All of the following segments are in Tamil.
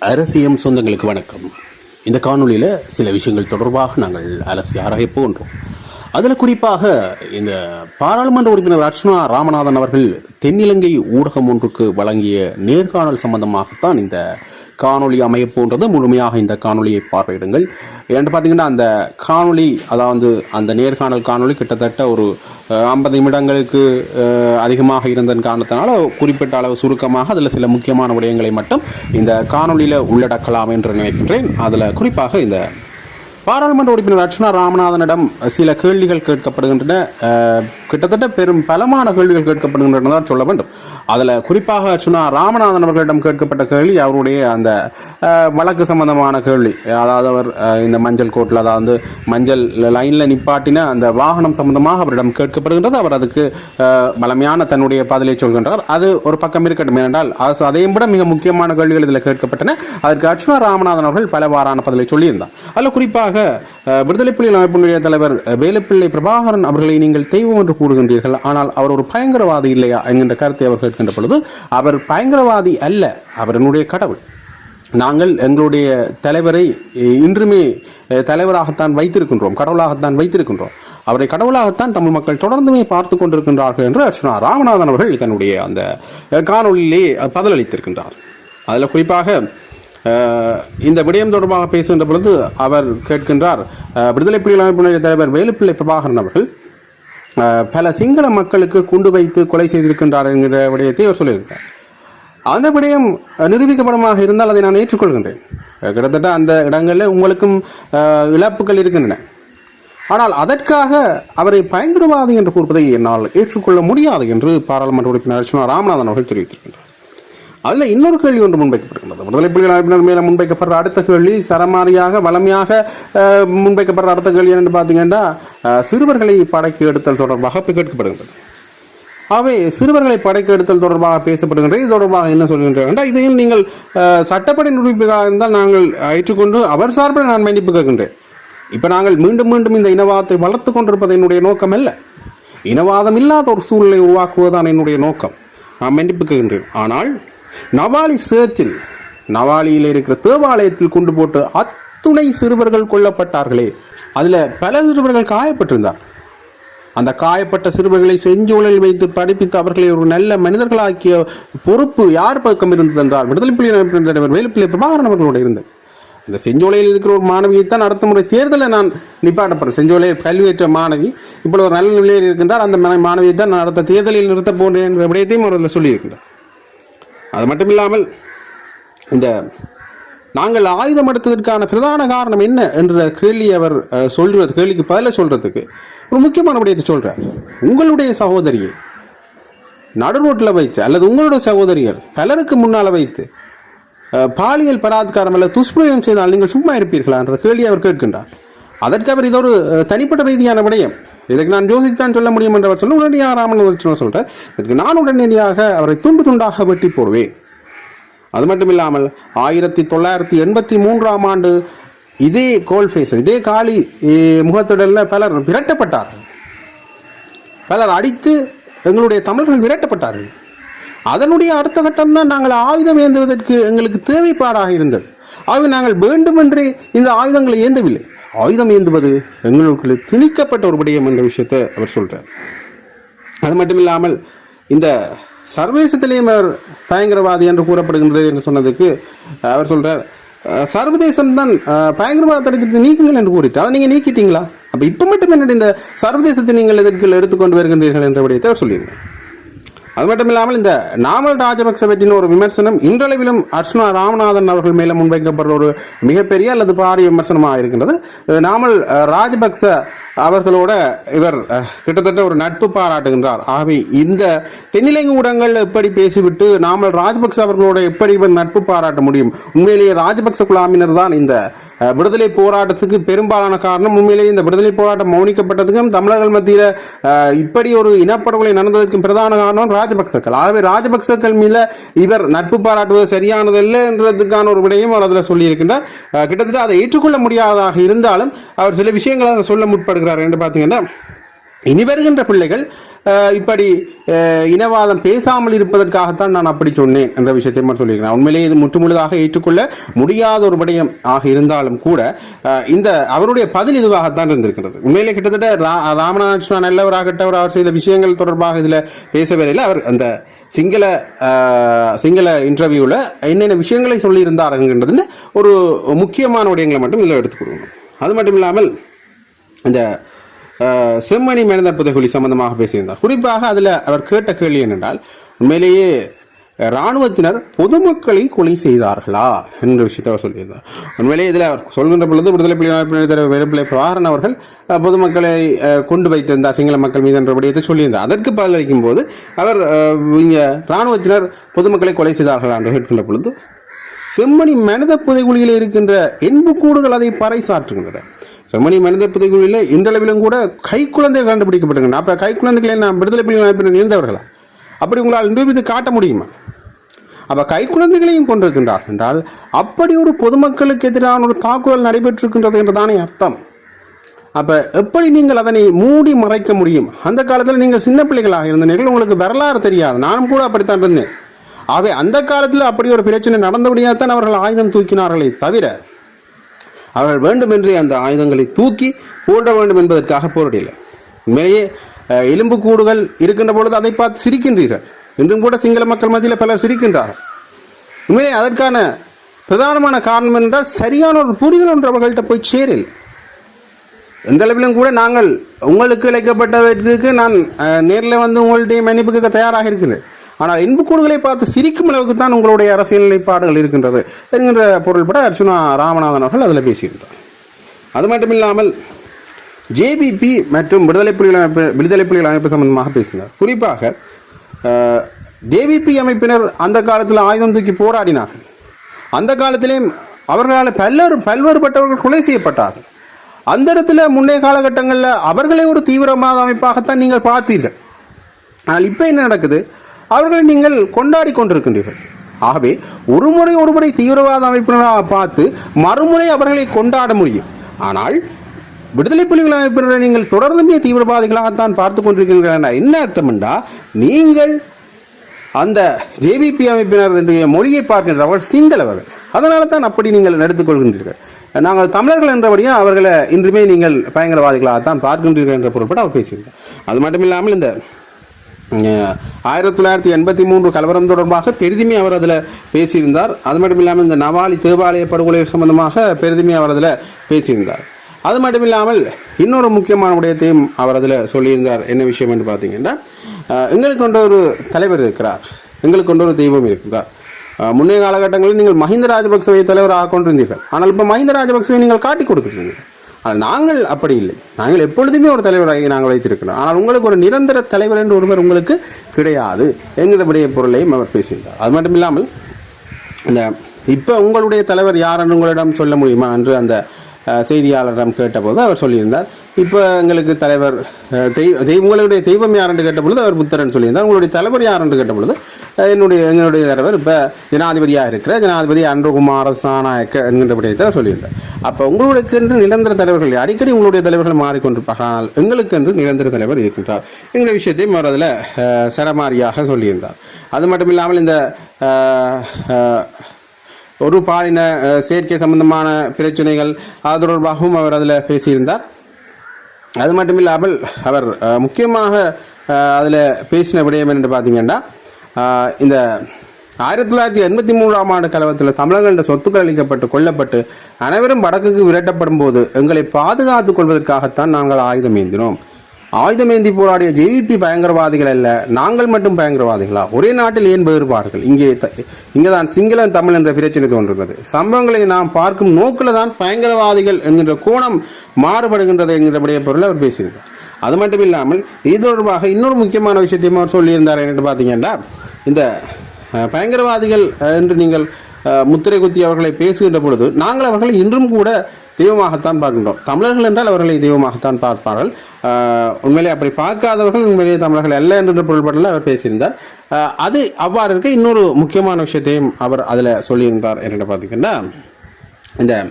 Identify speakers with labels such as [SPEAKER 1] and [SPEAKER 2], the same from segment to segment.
[SPEAKER 1] அரசியம் சொந்தங்களுக்கு வணக்கம். இந்த காணொளியில் சில விஷயங்கள் தொடர்பாக நாங்கள் அலசி ஆராய போன்றோம் அதில் குறிப்பாக இந்த பாராளுமன்ற உறுப்பினர் அர்ச்சனா ராமநாதன் அவர்கள் தென்னிலங்கை ஊடகம் ஒன்றுக்கு வழங்கிய நேர்காணல் சம்பந்தமாகத்தான் இந்த காணொளி அமையப்போன்றது முழுமையாக இந்த காணொலியை பார்வையிடுங்கள். என்று பார்த்தீங்கன்னா அந்த காணொளி அதாவது அந்த நேர்காணல் காணொளி கிட்டத்தட்ட ஒரு ஐம்பது நிமிடங்களுக்கு அதிகமாக இருந்ததன் காரணத்தினால குறிப்பிட்ட அளவு சுருக்கமாக அதில் சில முக்கியமான விடயங்களை மட்டும் இந்த காணொலியில் உள்ளடக்கலாம் என்று நினைக்கின்றேன். அதில் குறிப்பாக இந்த பாராளுமன்ற உறுப்பினர் அர்ச்சனா ராமநாதனிடம் சில கேள்விகள் கேட்கப்படுகின்றன. கிட்டத்தட்ட பெரும் பலமான கேள்விகள் கேட்கப்படுகின்றன தான் சொல்ல வேண்டும். அதில் குறிப்பாக அர்ச்சனா ராமநாதன் அவர்களிடம் கேட்கப்பட்ட கேள்வி அவருடைய அந்த வழக்கு சம்பந்தமான கேள்வி. அதாவது அவர் இந்த மஞ்சள் கோட்டில் அதாவது மஞ்சள் லைனில் நிப்பாட்டின அந்த வாகனம் சம்பந்தமாக அவரிடம் கேட்கப்படுகின்றது. அவர் அதுக்கு பலமையான தன்னுடைய பதிலை சொல்கின்றார். அது ஒரு பக்கம் இருக்கட்டும். ஏனென்றால் அது அதையும் விட மிக முக்கியமான கேள்விகள் இதில் கேட்கப்பட்டன. அதற்கு அர்ச்சுனா ராமநாதன் அவர்கள் பலவாறான பதிலை சொல்லியிருந்தார். அதில் குறிப்பாக விடுதலை புலிகள் அமைப்பினுடைய தலைவர் வேலுப்பிள்ளை பிரபாகரன் அவர்களை நீங்கள் தெய்வம் என்று கூறுகின்றீர்கள். ஆனால் அவர் ஒரு பயங்கரவாதி இல்லையா என்கின்ற கருத்தை அவர் கேட்கின்ற பொழுது அவர் பயங்கரவாதி அல்ல அவரனுடைய கடவுள். நாங்கள் எங்களுடைய தலைவரை இன்றுமே தலைவராகத்தான் வைத்திருக்கின்றோம் கடவுளாகத்தான் வைத்திருக்கின்றோம். அவரை கடவுளாகத்தான் தமிழ் மக்கள் தொடர்ந்துமே பார்த்து கொண்டிருக்கின்றார்கள் என்று அர்ச்சனா ராமநாதன் அவர்கள் தன்னுடைய அந்த காணொலியிலே பதிலளித்திருக்கின்றார். அதில் குறிப்பாக இந்த விடயம் தொடர்பாக பேசுகின்ற பொழுது அவர் கேட்கின்றார் விடுதலை புலிகள் அமைப்பினுடைய தலைவர் வேலுப்பிள்ளை பிரபாகரன் அவர்கள் பல சிங்கள மக்களுக்கு குண்டு வைத்து கொலை செய்திருக்கின்றார் என்கிற விடயத்தை அவர் சொல்லியிருக்கிறார். அந்த விடயம் நிரூபிக்கப்படமாக இருந்தால் அதை நான் ஏற்றுக்கொள்கின்றேன். கிட்டத்தட்ட அந்த இடங்களில் உங்களுக்கும் இழப்புகள் இருக்கின்றன. ஆனால் அதற்காக அவரை பயங்கரவாதி என்று கூறுவதை என்னால் ஏற்றுக்கொள்ள முடியாது என்று பாராளுமன்ற உறுப்பினர் அர்ச்சனா ராமநாதன் அவர்கள் தெரிவித்திருக்கின்றார். அதில் இன்னொரு கேள்வி ஒன்று முன்வைக்கப்படுகின்றது விடுதலை புலிகள் அமைப்பினர் மேலே முன்வைக்கப்படுற அடுத்த கேள்வி சரமாரியாக வளமையாக முன்வைக்கப்படுற அடுத்த கேள்வி என்று பார்த்தீங்கன்னா சிறுவர்களை படைக்கு எடுத்தல் தொடர்பாக கேட்கப்படுகின்றது. அவை சிறுவர்களை படைக்க எடுத்தல் தொடர்பாக பேசப்படுகின்றது. இது தொடர்பாக என்ன சொல்கின்றனர் என்றால் இதையும் நீங்கள் சட்டப்படி நிரூபிப்பதாக இருந்தால் நாங்கள் ஏற்றுக்கொண்டு அவர் சார்பில் நான் மன்னிப்பு கேட்கின்றேன். இப்போ நாங்கள் மீண்டும் மீண்டும் இந்த இனவாதத்தை வளர்த்து கொண்டிருப்பது என்னுடைய நோக்கம் அல்ல. இனவாதம் இல்லாத ஒரு சூழ்நிலை உருவாக்குவதுதான் என்னுடைய நோக்கம். நான் மன்னிப்பு கேட்கின்றேன். ஆனால் நவாலி சேர்ச்சில் நவாலியில் இருக்கிற தேவாலயத்தில் கொண்டு போட்டு அத்துணை சிறுவர்கள் கொல்லப்பட்டார்களே. அதில் பல சிறுவர்கள் காயப்பட்டிருந்தார். அந்த காயப்பட்ட சிறுவர்களை செஞ்சோலில் வைத்து படிப்பித்து அவர்களை ஒரு நல்ல மனிதர்களாக்கிய பொறுப்பு யார் பக்கம் இருந்தது என்றால் விடுதலை புலிகள் வேலுப்பிள்ளை பிரபாகரன் அவர்களோடு இருந்தது இந்த செஞ்சோலையில் இருக்கிற ஒரு மாணவியைத்தான் அடுத்த முறை தேர்தலை நான் நிப்பாட்டப்படுறேன் செஞ்சோலையில் கல்வியேற்ற மாணவி இப்போ ஒரு நல்ல நிலையில் இருக்கின்றார். அந்த மாணவியை தான் நான் அடுத்த தேர்தலில் நிறுத்த போன்றேன் என்ற விடயத்தையும் அவர் அதில் சொல்லியிருக்கின்றார். அது மட்டும் இல்லாமல் இந்த நாங்கள் ஆயுதம் எடுத்ததற்கான பிரதான காரணம் என்ன என்ற கேள்வி அவர் அஹ், சொல்றது கேள்விக்கு பதில சொல்றதுக்கு ஒரு முக்கியமான விடயத்தை சொல்றார். உங்களுடைய சகோதரியை நடு ரோட்டில் வைத்து அல்லது உங்களுடைய சகோதரிகள் பலருக்கு முன்னால் வைத்து பாலியல் பராத்காரம் அல்லது துஷ்பிரயோகம் செய்தால் நீங்கள் சும்மா இருப்பீர்களா என்ற கேள்வி அவர் கேட்கின்றார். அதற்கு அவர் இது ஒரு தனிப்பட்ட ரீதியான விடயம். இதற்கு நான் யோசித்தான் சொல்ல முடியும் என்று அவர் சொல்ல உடனடியாக ராமன் சொல்கிறார் இதற்கு நான் உடனடியாக அவரை துண்டு துண்டாக வெட்டி போடுவேன். அது மட்டும் இல்லாமல் ஆயிரத்தி தொள்ளாயிரத்தி எண்பத்தி மூன்றாம் ஆண்டு இதே கோல்ஃபேஸ் இதே காளி முகத்துடலில் பலர் விரட்டப்பட்டார்கள் பலர் அடித்து எங்களுடைய தமிழர்கள் விரட்டப்பட்டார்கள். அதனுடைய அடுத்த கட்டம் தான் நாங்கள் ஆயுதம் ஏந்துவதற்கு எங்களுக்கு தேவைப்பாடாக இருந்தது. ஆகவே நாங்கள் வேண்டுமென்றே இந்த ஆயுதங்களை ஏந்தவில்லை. ஆயுதம் ஏந்துவது எங்களுக்குள்ளே திணிக்கப்பட்ட ஒரு விடயம் என்ற விஷயத்தை அவர் சொல்கிறார் அது மட்டும் இல்லாமல் இந்த சர்வதேசத்திலேயும் அவர் பயங்கரவாதி என்று கூறப்படுகின்றது என்று சொன்னதுக்கு அவர் சொல்கிறார் சர்வதேசம் தான் பயங்கரவாத தடுத்து நீக்குங்கள் என்று கூறிட்டு அதை நீங்கள் நீக்கிட்டீங்களா? அப்போ இப்போ மட்டும் என்னடி இந்த சர்வதேசத்தை நீங்கள் எதற்கு எடுத்துக்கொண்டு வருகின்றீர்கள் என்ற விடயத்தை அவர் சொல்லியிருந்தேன் அது மட்டும் இல்லாமல் இந்த நாமல் ராஜபக்ச பற்றின ஒரு விமர்சனம் இன்றளவிலும் அர்ஷ்னா ராமநாதன் அவர்கள் மேலே முன்வைக்கப்படுற ஒரு மிகப்பெரிய அல்லது பாரிய விமர்சனமாக இருக்கின்றது. நாமல் ராஜபக்ச அவர்களோட இவர் கிட்டத்தட்ட ஒரு நட்பு பாராட்டுகின்றார். ஆகவே இந்த தென்னிலங்கை ஊடகங்கள் எப்படி பேசிவிட்டு நாமல் ராஜபக்ச அவர்களோட எப்படி இவர் நட்பு பாராட்ட முடியும்? உண்மையிலேயே ராஜபக்ச குழாமினர் தான் இந்த விடுதலை போராட்டத்துக்கு பெரும்பாலான காரணம் உண்மையிலேயே இந்த விடுதலை போராட்டம் மௌனிக்கப்பட்டதுக்கும் தமிழர்கள் மத்தியில் இப்படி ஒரு இனப்படுகொலை நடந்ததற்கும் பிரதான காரணம் ராஜபக்சக்கள் ஆகவே ராஜபக்சக்கள் மீது இவர் நட்பு பாராட்டுவது சரியானதல்ல என்றதுக்கான ஒரு விடையும் அவர் அதில் சொல்லியிருக்கின்றார். கிட்டத்தட்ட அதை ஏற்றுக்கொள்ள முடியாததாக இருந்தாலும் அவர் சில விஷயங்களை சொல்ல முற்படுகிறார் என்று பார்த்தீங்கன்னா இனி வருகின்ற பிள்ளைகள் இப்படி இனவாதம் பேசாமல் இருப்பதற்காகத்தான் நான் அப்படி சொன்னேன் என்ற விஷயத்தை மட்டும் சொல்லியிருக்கிறேன். உண்மையிலேயே இது முற்றுமுழுதாக ஏற்றுக்கொள்ள முடியாத ஒரு விடயம் ஆக இருந்தாலும் கூட இந்த அவருடைய பதில் இதுவாகத்தான் இருந்திருக்கிறது. உண்மையிலே கிட்டத்தட்ட ரா- ராமநாதன் நல்லவராகட்டவர் அவர் செய்த விஷயங்கள் தொடர்பாக இதில் பேசவில்லை அவர் அந்த சிங்கள சிங்கள இன்டர்வியூவில் என்னென்ன விஷயங்களை சொல்லியிருந்தாருங்கிறதுன்னு ஒரு முக்கியமான விடயங்களை மட்டும் இதில் எடுத்துக்கொடுக்கணும் அது மட்டும் இல்லாமல் இந்த செம்மணி மனித புதைகுழி சம்பந்தமாக பேசியிருந்தார். குறிப்பாக அதில் அவர் கேட்ட கேள்வி என்னென்றால் உண்மையிலேயே இராணுவத்தினர் பொதுமக்களை கொலை செய்தார்களா என்ற விஷயத்தை அவர் சொல்லியிருந்தார். உண்மையிலே இதில் அவர் சொல்கின்ற பொழுது விடுதலை புலி வேறுபிள்ளை பிரபாகரன் அவர்கள் பொதுமக்களை கொண்டு வைத்திருந்தார் சிங்கள மக்கள் மீது என்ற விடயத்தை சொல்லியிருந்தார். அதற்கு பதிலளிக்கும் போது அவர் இங்கே இராணுவத்தினர் பொதுமக்களை கொலை செய்தார்களா என்று கேட்கின்ற பொழுது செம்மணி மனித புதைகுழியில் இருக்கின்ற என்பு கூடுகள் அதை பறைசாற்றுகின்றன செம்மணி மனித புதைகுழியில் இன்றளவிலும் கூட கை குழந்தைகள் கண்டுபிடிக்கப்பட்டுகின்றன அப்போ கை குழந்தைகளை நான் விடுதலை புலி அமைப்பினர் இருந்தவர்களா அப்படி உங்களால் நிரூபித்து காட்ட முடியுமா? அப்போ கை குழந்தைகளையும் கொண்டிருக்கின்றார் என்றால் அப்படி ஒரு பொதுமக்களுக்கு எதிரான ஒரு தாக்குதல் நடைபெற்றிருக்கின்றது என்றுதானே அர்த்தம். அப்போ எப்படி நீங்கள் அதனை மூடி மறைக்க முடியும்? அந்த காலத்தில் நீங்கள் சின்ன பிள்ளைகளாக இருந்தீர்கள் உங்களுக்கு வரலாறு தெரியாது. நானும் கூட அப்படித்தான் இருந்தேன். ஆகவே அந்த காலத்தில் அப்படி ஒரு பிரச்சனை நடந்தபடியாகத்தான் அவர்கள் ஆயுதம் தூக்கினார்களே தவிர அவர்கள் வேண்டுமென்றே அந்த ஆயுதங்களை தூக்கி போட வேண்டும் என்பதற்காக போராடல உண்மையிலேயே எலும்பு கூடுகள் இருக்கின்ற பொழுது அதை பார்த்து சிரிக்கின்றீர்கள். இன்றும் கூட சிங்கள மக்கள் மத்தியில் பலர் சிரிக்கின்றார்கள். உண்மையிலே அதற்கான பிரதானமான காரணம் என்றால் சரியான ஒரு புரிதல் ஒன்று அவர்கள்ட்ட போய் சேரில். எந்த அளவிலும் கூட நாங்கள் உங்களுக்கு இழைக்கப்பட்டவற்றுக்கு நான் நேரில் வந்து உங்களுடைய மன்னிப்புக்கு தயாராக இருக்கிறேன் ஆனால் இன்புக்கூடுகளை பார்த்து சிரிக்கும் அளவுக்கு தான் உங்களுடைய அரசியல் நிலைப்பாடுகள் இருக்கின்றது என்கின்ற பொருள்பட அர்ச்சுனா ராமநாதன் அவர்கள் அதில் பேசியிருந்தார். அது மட்டும் இல்லாமல் ஜேபிபி மற்றும் விடுதலை புலிகள் அமைப்பு விடுதலை புலிகள் அமைப்பு சம்பந்தமாக பேசினார். குறிப்பாக ஜேவிபி அமைப்பினர் அந்த காலத்தில் ஆயுதம் தூக்கி போராடினார்கள். அந்த காலத்திலே அவர்களால் பல்வேறு பல்வேறுபட்டவர்கள் கொலை செய்யப்பட்டார்கள். அந்த இடத்துல முன்னைய காலகட்டங்களில் அவர்களே ஒரு தீவிரவாத அமைப்பாகத்தான் நீங்கள் பார்த்தீர்கள். ஆனால் இப்போ என்ன நடக்குது? அவர்களை நீங்கள் கொண்டாடி கொண்டிருக்கின்றீர்கள். ஆகவே ஒரு முறை தீவிரவாத அமைப்பினராக பார்த்து மறுமுறை அவர்களை கொண்டாட முடியும். ஆனால் விடுதலை புலிகள் அமைப்பினரை நீங்கள் தொடர்ந்துமே தீவிரவாதிகளாகத்தான் பார்த்து கொண்டிருக்கின்றன என்ன அர்த்தம்ண்டா? நீங்கள் அந்த ஜேவிபி அமைப்பினர் என்ற மொழியை பார்க்கின்றவர்கள் சிங்களவர்கள் அதனால தான் அப்படி நீங்கள் எடுத்துக்கொள்கின்றீர்கள் நாங்கள் தமிழர்கள் என்றபடியும் அவர்களை இன்றுமே நீங்கள் பயங்கரவாதிகளாகத்தான் பார்க்கின்றீர்கள் என்ற பொருட்பட அவர் பேசியிருக்கார் அது மட்டும் இல்லாமல் இந்த ஆயிரத்தி தொள்ளாயிரத்தி எண்பத்தி மூன்று கலவரம் தொடர்பாக பெரிதுமே அவர் அதில் பேசியிருந்தார். அது மட்டும் இல்லாமல் இந்த நவாலி தேவாலய படுகொலை சம்பந்தமாக பெரிதுமே அவர் அதில் பேசியிருந்தார். அது மட்டும் இல்லாமல் இன்னொரு முக்கியமான விடயத்தையும் அவர் அதில் சொல்லியிருந்தார். என்ன விஷயம் என்று பார்த்தீங்கன்னா எங்களுக்கு கொண்ட ஒரு தலைவர் இருக்கிறார். எங்களுக்கு கொண்ட ஒரு தெய்வம் இருக்கிறார். முன்னைய காலகட்டங்களில் நீங்கள் மஹிந்த ராஜபக்சவை தலைவராக கொண்டிருந்தீர்கள். ஆனால் இப்போ மஹிந்த ராஜபக்சவை நீங்கள் காட்டி கொடுக்குறீங்க நாங்கள் அப்படி இல்லை. நாங்கள் எப்பொழுதுமே ஒரு தலைவராகி நாங்கள் வைத்திருக்கிறோம். ஆனால் உங்களுக்கு ஒரு நிரந்தர தலைவர் என்று ஒருவர் உங்களுக்கு கிடையாது என்கிறபடிய பொருளையும் அவர் பேசியிருந்தார். அது மட்டும் இல்லாமல் இந்த இப்போ உங்களுடைய தலைவர் யாருன்னு உங்களிடம் சொல்ல முடியுமா என்று அந்த செய்தியாளரிடம் கேட்டபோது அவர் சொல்லியிருந்தார். இப்போ எங்களுக்கு தலைவர் தெய்வ தெய்வ உங்களுடைய தெய்வம் யார் என்று கேட்டபொழுது அவர் புத்தரன் சொல்லியிருந்தார். உங்களுடைய தலைவர் யார் என்று கேட்டபொழுது என்னுடைய என்னுடைய எங்களுடைய தலைவர் இப்போ ஜனாதிபதியாக இருக்கிற ஜனாதிபதி அன்றுகுமார சாநாயக்க என்கின்ற விடயத்தை சொல்லியிருந்தார். அப்போ உங்களுக்கு என்று நிரந்தர தலைவர்கள் அடிக்கடி உங்களுடைய தலைவர்கள் மாறிக்கொண்டிருப்பார்கள். எங்களுக்கு என்று நிரந்தர தலைவர் இருக்கின்றார். என்கிற விஷயத்தையும் அவர் அதில் சரமாரியாக சொல்லியிருந்தார். அது மட்டும் இல்லாமல் இந்த ஒரு பாலின செயற்கை சேர்க்கை சம்பந்தமான பிரச்சனைகள் அது தொடர்பாகவும் அவர் அதில் பேசியிருந்தார். அது மட்டும் இல்லாமல் அவர் முக்கியமாக அதில் பேசின விடயம் என்று பார்த்தீங்கன்னா இந்த ஆயிரத்தி தொள்ளாயிரத்தி எண்பத்தி மூன்றாம் ஆண்டு கலவரத்தில் தமிழர்களின் சொத்துக்கள் அளிக்கப்பட்டு கொல்லப்பட்டு அனைவரும் வடக்குக்கு விரட்டப்படும் போது எங்களை பாதுகாத்துக் கொள்வதற்காகத்தான் நாங்கள் ஆயுதம் ஏந்தினோம். ஆயுதமேந்தி போராடிய ஜேவிபி பயங்கரவாதிகள் அல்ல நாங்கள் மட்டும் பயங்கரவாதிகளா? ஒரே நாட்டில் ஏன் வேறுபாடுகள்? இங்கே இங்கே தான் சிங்களம் தமிழ் என்ற பிரச்சனை தோன்றுகிறது. சம்பவங்களை நாம் பார்க்கும் நோக்கில் தான் பயங்கரவாதிகள் என்கின்ற கோணம் மாறுபடுகின்றது என்கிறபடிய பொருள் அவர் பேசியிருந்தார் அது மட்டும் இல்லாமல் இது தொடர்பாக இன்னொரு முக்கியமான விஷயத்தையும் அவர் சொல்லியிருந்தார் என்று பார்த்தீங்கன்னா இந்த பயங்கரவாதிகள் என்று நீங்கள் முத்திரை குத்தி அவர்களை பேசுகின்ற பொழுது நாங்கள் அவர்களை இன்றும் கூட தெய்வமாகத்தான் பார்க்கின்றோம். தமிழர்கள் என்றால் அவர்களை தெய்வமாகத்தான் பார்ப்பார்கள். உண்மையிலே அப்படி பார்க்காதவர்கள் உண்மையிலேயே தமிழர்கள் அல்ல என்ற பொருள்படல அவர் பேசியிருந்தார். அது அவ்வாறு இருக்க இன்னொரு முக்கியமான விஷயத்தையும் அவர் அதில் சொல்லியிருந்தார் என்னென்னு பார்த்தீங்கன்னா இந்த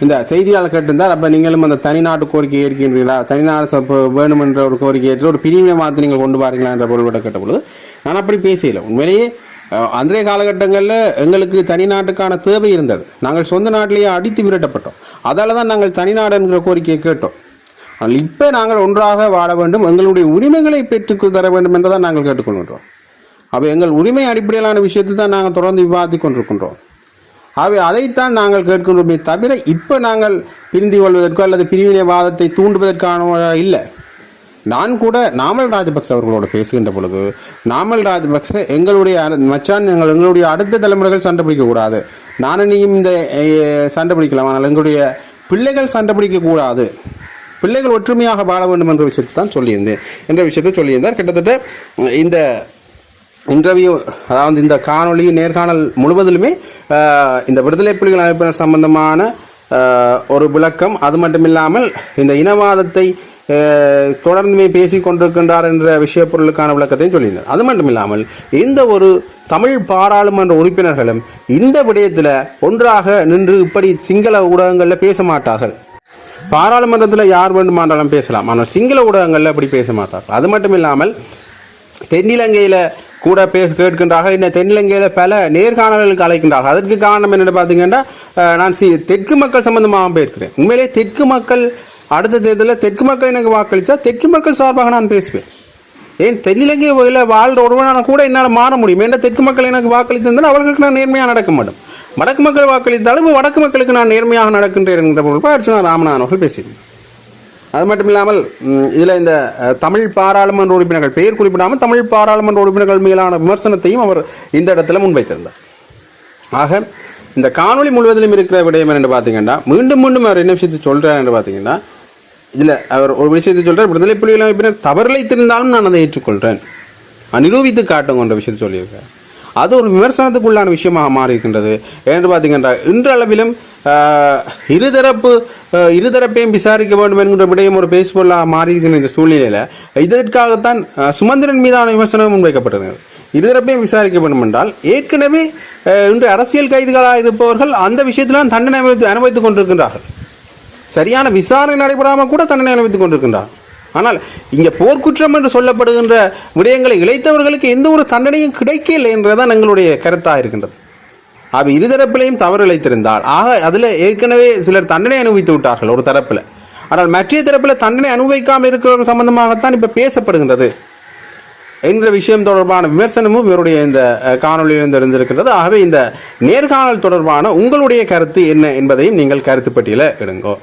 [SPEAKER 2] இந்த செய்தியாளர் கேட்டிருந்தார். அப்போ நீங்களும் அந்த தனிநாட்டு கோரிக்கை ஏற்கின்றீர்களா? தனிநாடு சப்ப- வேணும் என்ற ஒரு கோரிக்கை ஏற்று ஒரு பிரிவினை மாற்றி நீங்கள் கொண்டு வாரீங்களா என்ற பொருள்பட கேட்ட பொழுது நான் அப்படி பேசல. உண்மையிலேயே அன்றைய காலகட்டங்களில் எங்களுக்கு தனி நாட்டுக்கான தேவை இருந்தது. நாங்கள் சொந்த நாட்டிலேயே அடித்து விரட்டப்பட்டோம். அதால் தான் நாங்கள் தனிநாடு என்கிற கோரிக்கையை கேட்டோம். ஆனால் இப்போ நாங்கள் ஒன்றாக வாழ வேண்டும் எங்களுடைய உரிமைகளை பெற்றுக்கு தர வேண்டும் என்றுதான் நாங்கள் கேட்டுக்கொள்கின்றோம். அப்போ எங்கள் உரிமை அடிப்படையிலான விஷயத்தை தான் நாங்கள் தொடர்ந்து விவாதித்துக் கொண்டிருக்கின்றோம். ஆகவே அதைத்தான் நாங்கள் கேட்கின்றோமே தவிர இப்போ நாங்கள் பிரிந்து கொள்வதற்கோ அல்லது பிரிவினைவாதத்தை தூண்டுவதற்கான இல்லை. நான் கூட நாமல் ராஜபக்ச அவர்களோட பேசுகின்ற பொழுது நாமல் ராஜபக்ச எங்களுடைய மச்சான் எங்கள் எங்களுடைய அடுத்த தலைமுறைகள் சண்டை பிடிக்கக்கூடாது நானும் நீயும் இந்த சண்டை பிடிக்கலாம். ஆனால் எங்களுடைய பிள்ளைகள் சண்டை பிடிக்கக்கூடாது பிள்ளைகள் ஒற்றுமையாக வாழ வேண்டும் என்ற விஷயத்தை தான் சொல்லியிருந்தேன். என்ற விஷயத்தை சொல்லியிருந்தார். கிட்டத்தட்ட இந்த இன்டர்வியூ அதாவது இந்த காணொளி நேர்காணல் முழுவதிலுமே இந்த விடுதலை புலிகள் அமைப்பினர் சம்பந்தமான ஒரு விளக்கம். அது மட்டும் இல்லாமல் இந்த இனவாதத்தை தொடர்ந்துமே பேசிக் கொண்டிருக்கின்றார் என்ற விஷய பொருளுக்கான விளக்கத்தையும் சொல்லியிருந்தார். அது மட்டுமில்லாமல் இந்த ஒரு தமிழ் பாராளுமன்ற உறுப்பினர்களும் இந்த விடயத்தில் ஒன்றாக நின்று இப்படி சிங்கள ஊடகங்களில் பேச மாட்டார்கள். பாராளுமன்றத்தில் யார் வேண்டுமானாலும் பேசலாம் ஆனால் சிங்கள ஊடகங்களில் அப்படி பேச மாட்டார்கள். அது மட்டும் இல்லாமல் தென்னிலங்கையில் கூட பேச கேட்கின்றார்கள் இந்த தென்னிலங்கையில் பல நேர்காணல்களுக்கு அழைக்கின்றார்கள். அதற்கு காரணம் என்னென்னு பார்த்தீங்கன்னா நான் சி தெற்கு மக்கள் சம்பந்தமாக பேசுகிறேன். உண்மையிலே தெற்கு மக்கள் அடுத்த தேர்தலில் தெற்கு மக்கள் எனக்கு வாக்களித்தா தெற்கு மக்கள் சார்பாக நான் பேசுவேன். ஏன் தென்னிலங்கை வகையில் வாழ்ற ஒருவனான கூட என்னால் மாற முடியும். ஏன்னா தெற்கு மக்கள் எனக்கு வாக்களித்திருந்தால் அவர்களுக்கு நான் நேர்மையாக நடக்க மாட்டோம். வடக்கு மக்கள் வாக்களித்தாலும் வடக்கு மக்களுக்கு நான் நேர்மையாக நடக்கின்றேன் என்ற பொருள். அர்ச்சனா ராமநாதன் அவர்கள் பேசியிருந்தேன் அது மட்டும் இல்லாமல் இதில் இந்த தமிழ் பாராளுமன்ற உறுப்பினர்கள் பெயர் குறிப்பிடாமல் தமிழ் பாராளுமன்ற உறுப்பினர்கள் மேலான விமர்சனத்தையும் அவர் இந்த இடத்துல முன்வைத்திருந்தார். ஆக இந்த காணொளி முழுவதிலும் இருக்கிற விடயம் என்று பார்த்தீங்கன்னா மீண்டும் மீண்டும் அவர் என்ன விஷயத்தை சொல்கிறார் என்று பார்த்தீங்கன்னா இதில் அவர் ஒரு விஷயத்தை சொல்கிறார் விடுதலை புலிகள் அமைப்பினர் தவறிழைத்திருந்தாலும் நான் அதை ஏற்றுக்கொள்கிறேன் நான் நிரூபித்து காட்டுங்கன்ற விஷயத்தை சொல்லியிருக்கார். அது ஒரு விமர்சனத்துக்குள்ளான விஷயமாக மாறியிருக்கின்றது. என்று பார்த்தீங்கன்னா இன்றளவிலும் இருதரப்பு இருதரப்பையும் விசாரிக்க வேண்டும் என்கிற விடயம் ஒரு பேசுபொருளாக மாறியிருக்கின்ற இந்த சூழ்நிலையில் இதற்காகத்தான் சுமந்திரன் மீதான விமர்சனம் முன்வைக்கப்பட்டது இருதரப்பையும் விசாரிக்க வேண்டும் என்றால் ஏற்கனவே இன்று அரசியல் கைதிகளாக இருப்பவர்கள் அந்த விஷயத்திலாம் தண்டனை அனுபவித்து அனுபவித்துக் கொண்டிருக்கின்றார்கள். சரியான விசாரணை நடைபெறாமல் கூட தண்டனை அனுபவித்துக் கொண்டிருக்கின்றார். ஆனால் இங்கே போர்க்குற்றம் என்று சொல்லப்படுகின்ற விடயங்களை இழைத்தவர்களுக்கு எந்த ஒரு தண்டனையும் கிடைக்கவில்லை என்றதான் எங்களுடைய கருத்தாக இருக்கின்றது. அவை இருதரப்பிலையும் தவறு இழைத்திருந்தால் ஆக அதில் ஏற்கனவே சிலர் தண்டனை அனுபவித்து விட்டார்கள் ஒரு தரப்பில். ஆனால் மற்ற தரப்பில் தண்டனை அனுபவிக்காமல் இருக்கிறவர்கள் சம்பந்தமாகத்தான் இப்போ பேசப்படுகின்றது என்ற விஷயம் தொடர்பான விமர்சனமும் இவருடைய இந்த காணொலியிலிருந்து காணொளியிலிருந்து இருந்திருக்கின்றது ஆகவே இந்த நேர்காணல் தொடர்பான உங்களுடைய கருத்து என்ன என்பதையும் நீங்கள் கருத்து பட்டியலில் எடுங்கோ.